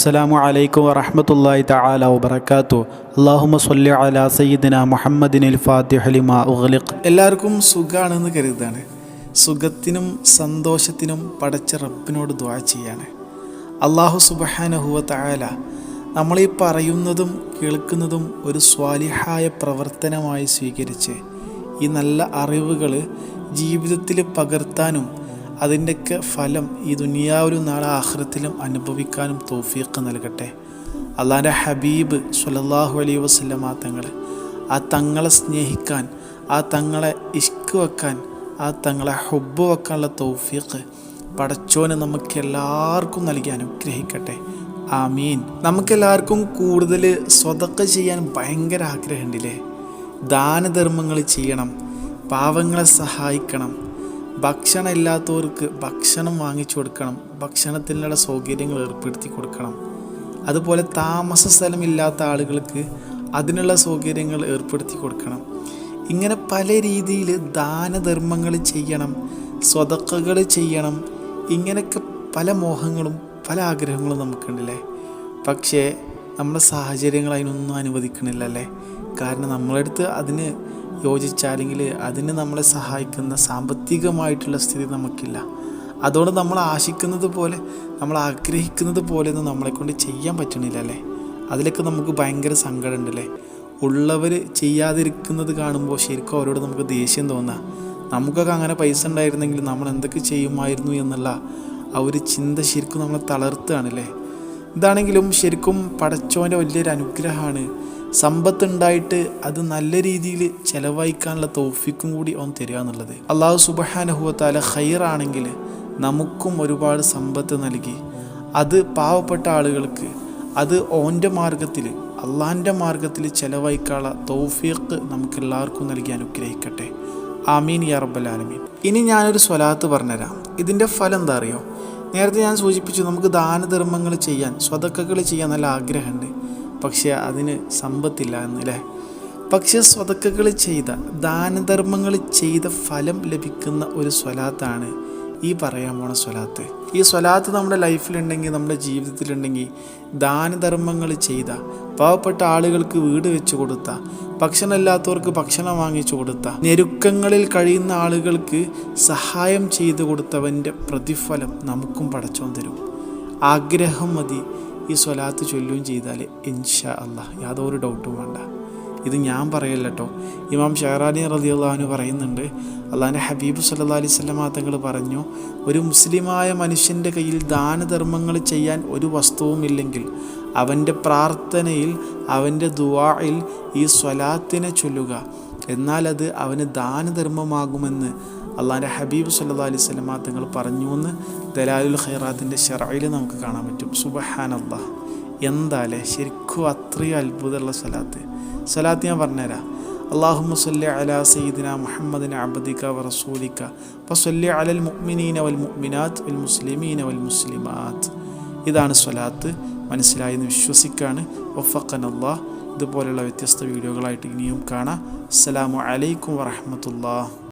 അസ്സലാമു അലൈക്കും വറഹ്മത്തുള്ളാഹി തആല വബറകാതു അല്ലാഹുമ്മ സ്വല്ലി അലാ സയ്യിദിന മുഹമ്മദിനിൽ ഫാത്തിഹ ലിമാ ഉഗ്ലിഖ്. എല്ലാവർക്കും സുഖാണെന്ന് കരുതാണ് സുഖത്തിനും സന്തോഷത്തിനും പടച്ച റബ്ബിനോട് ദ്വാ ചെയ്യാണ്. അള്ളാഹു സുബഹാനഹുവ തആല നമ്മളീ പറയുന്നതും കേൾക്കുന്നതും ഒരു സ്വാലിഹായ പ്രവർത്തനമായി സ്വീകരിച്ച് ഈ നല്ല അറിവുകൾ ജീവിതത്തിൽ പകർത്താനും അതിന്റെയൊക്കെ ഫലം ഈ ദുനിയാവിലും നാളെ ആഹ്റത്തിലും അനുഭവിക്കാനും തോഫീക്ക് നൽകട്ടെ. അള്ളാന്റെ ഹബീബ് സുലല്ലാഹു അലൈഹി വസ്ലമ തങ്ങളെ ആ തങ്ങളെ സ്നേഹിക്കാൻ ആ തങ്ങളെ ഇഷ്ക് വെക്കാൻ ആ തങ്ങളെ ഹുബ് വെക്കാനുള്ള തൗഫീഖ് പടച്ചോന് നമുക്ക് എല്ലാവർക്കും നൽകി അനുഗ്രഹിക്കട്ടെ. ആമീൻ. നമുക്കെല്ലാവർക്കും കൂടുതൽ സ്വതക്ക ചെയ്യാൻ ഭയങ്കര ആഗ്രഹമുണ്ടല്ലേ? ദാനധർമ്മങ്ങൾ ചെയ്യണം പാവങ്ങളെ സഹായിക്കണം ഭക്ഷണം ഇല്ലാത്തവർക്ക് ഭക്ഷണം വാങ്ങിച്ചു കൊടുക്കണം. ഭക്ഷണത്തിനുള്ള സൗകര്യങ്ങൾ ഏർപ്പെടുത്തി കൊടുക്കണം. അതുപോലെ താമസ സ്ഥലമില്ലാത്ത ആളുകൾക്ക് അതിനുള്ള സൗകര്യങ്ങൾ ഏർപ്പെടുത്തി കൊടുക്കണം. ഇങ്ങനെ പല രീതിയിൽ ദാനധർമ്മങ്ങൾ ചെയ്യണം സ്വതക്കകൾ ചെയ്യണം. ഇങ്ങനെയൊക്കെ പല മോഹങ്ങളും പല ആഗ്രഹങ്ങളും നമുക്കുണ്ടല്ലേ? പക്ഷേ നമ്മുടെ സാഹചര്യങ്ങൾ അതിനൊന്നും അനുവദിക്കണില്ല അല്ലേ കാരണം നമ്മളടുത്ത് അതിന് യോജിച്ച അല്ലെങ്കിൽ അതിന് നമ്മളെ സഹായിക്കുന്ന സാമ്പത്തികമായിട്ടുള്ള സ്ഥിതി നമുക്കില്ല. അതുകൊണ്ട് നമ്മൾ ആശിക്കുന്നത് പോലെ നമ്മൾ ആഗ്രഹിക്കുന്നത് പോലെ ഒന്നും നമ്മളെ കൊണ്ട് ചെയ്യാൻ പറ്റണില്ല അല്ലേ? അതിലൊക്കെ നമുക്ക് ഭയങ്കര സങ്കടമുണ്ടല്ലേ? ഉള്ളവർ ചെയ്യാതിരിക്കുന്നത് കാണുമ്പോൾ ശരിക്കും അവരോട് നമുക്ക് ദേഷ്യം തോന്നാം. നമുക്കൊക്കെ അങ്ങനെ പൈസ ഉണ്ടായിരുന്നെങ്കിൽ നമ്മൾ എന്തൊക്കെ ചെയ്യുമായിരുന്നു എന്നുള്ള ആ ഒരു ചിന്ത ശരിക്കും നമ്മളെ തളർത്തുകയാണല്ലേ? ഇതാണെങ്കിലും ശരിക്കും പടച്ചോന്റെ വലിയൊരു അനുഗ്രഹമാണ് സമ്പത്തുണ്ടായിട്ട് അത് നല്ല രീതിയിൽ ചെലവഴിക്കാനുള്ള തൗഫിക്കും കൂടി അവൻ തരിക എന്നുള്ളത്. അള്ളാഹു സുബഹാനഹുവത്താല ഹൈറാണെങ്കിൽ നമുക്കും ഒരുപാട് സമ്പത്ത് നൽകി. അത് പാവപ്പെട്ട ആളുകൾക്ക് അത് ഓന്റെ മാർഗത്തിൽ അള്ളാഹിന്റെ മാർഗത്തിൽ ചെലവഴിക്കാനുള്ള തൗഫീഖ് നമുക്ക് എല്ലാവർക്കും നൽകി അനുഗ്രഹിക്കട്ടെ. ആമീൻ യാ റബ്ബൽ ആലമീൻ. ഇനി ഞാനൊരു സ്വലാത്ത് പറഞ്ഞുതരാം. ഇതിന്റെ ഫലം എന്താ അറിയോ? നേരത്തെ ഞാൻ സൂചിപ്പിച്ചു നമുക്ക് ദാനധർമ്മങ്ങൾ ചെയ്യാൻ സ്വതക്കകൾ ചെയ്യാൻ നല്ല ആഗ്രഹമുണ്ട്. പക്ഷേ അതിന് സമ്പത്തില്ല എന്നല്ലേ? പക്ഷേ സ്വതക്കകൾ ചെയ്ത ദാനധർമ്മങ്ങൾ ചെയ്ത ഫലം ലഭിക്കുന്ന ഒരു സ്വലാത്താണ് ഈ പറയാൻ പോണ സ്വലാത്ത്. ഈ സ്വലാത്ത് നമ്മുടെ ലൈഫിലുണ്ടെങ്കിൽ നമ്മുടെ ജീവിതത്തിലുണ്ടെങ്കിൽ ദാനധർമ്മങ്ങൾ ചെയ്ത പാവപ്പെട്ട ആളുകൾക്ക് വീട് വെച്ച് കൊടുത്ത ഭക്ഷണമില്ലാത്തവർക്ക് ഭക്ഷണം വാങ്ങിച്ചു കൊടുത്ത ഞെരുക്കങ്ങളിൽ കഴിയുന്ന ആളുകൾക്ക് സഹായം ചെയ്തു കൊടുത്തവന്റെ പ്രതിഫലം നമുക്കും പടച്ചോൻ തരും. ആഗ്രഹം മതി ഈ സ്വലാത്ത് ചൊല്ലുകയും ചെയ്താൽ ഇൻഷാ അള്ളാഹ് യാതൊരു ഡൗട്ടും വേണ്ട. ഇത് ഞാൻ പറയല്ല കേട്ടോ ഇമാം ഷെഹറാനി റതി അള്ളഹാനു പറയുന്നുണ്ട് അള്ളാഹാന്റെ ഹബീബ് സല്ലാ അലൈഹി സ്വലമാ തങ്ങൾ പറഞ്ഞു ഒരു മുസ്ലിമായ മനുഷ്യന്റെ കയ്യിൽ ദാനധർമ്മങ്ങൾ ചെയ്യാൻ ഒരു വസ്തുവുമില്ലെങ്കിൽ അവന്റെ പ്രാർത്ഥനയിൽ അവന്റെ ദുവായിൽ ഈ സ്വലാത്തിനെ ചൊല്ലുക. എന്നാൽ അത് അവന് ദാനധർമ്മമാകുമെന്ന് അള്ളാഹിന്റെ ഹബീബ് സല്ലാ അലൈഹി സ്വലമാ തങ്ങൾ പറഞ്ഞു എന്ന് ദലാലുൽ ഖൈറാത്തിന്റെ ഷെറയിൽ നമുക്ക് കാണാൻ പറ്റും. സുബഹാൻ അള്ളാഹ് എന്താലേ? ശരിക്കും അത്രയും അത്ഭുതമുള്ള സ്വലാത്ത്. സ്വലാത്ത് ഞാൻ പറഞ്ഞുതരാം. അള്ളാഹുമ്മ സല്ലി അല സയ്യിദിന മുഹമ്മദിന വ റസൂലിക. സല്ലി അലൽ മുഅ്മിനീന വൽ മുഅ്മിനാത്ത് വൽ മുസ്ലിമീന വൽ മുസ്ലിമാത്ത് ഇതാണ് സ്വലാത്ത്. മനസ്സിലായെന്ന് വിശ്വസിക്കാണ്. ഒഫക്കൻ അള്ളാഹ് ഇതുപോലെയുള്ള വ്യത്യസ്ത വീഡിയോകളായിട്ട് ഇനിയും കാണാം. അസ്സലാമു അലൈക്കും വറഹമത്തുള്ള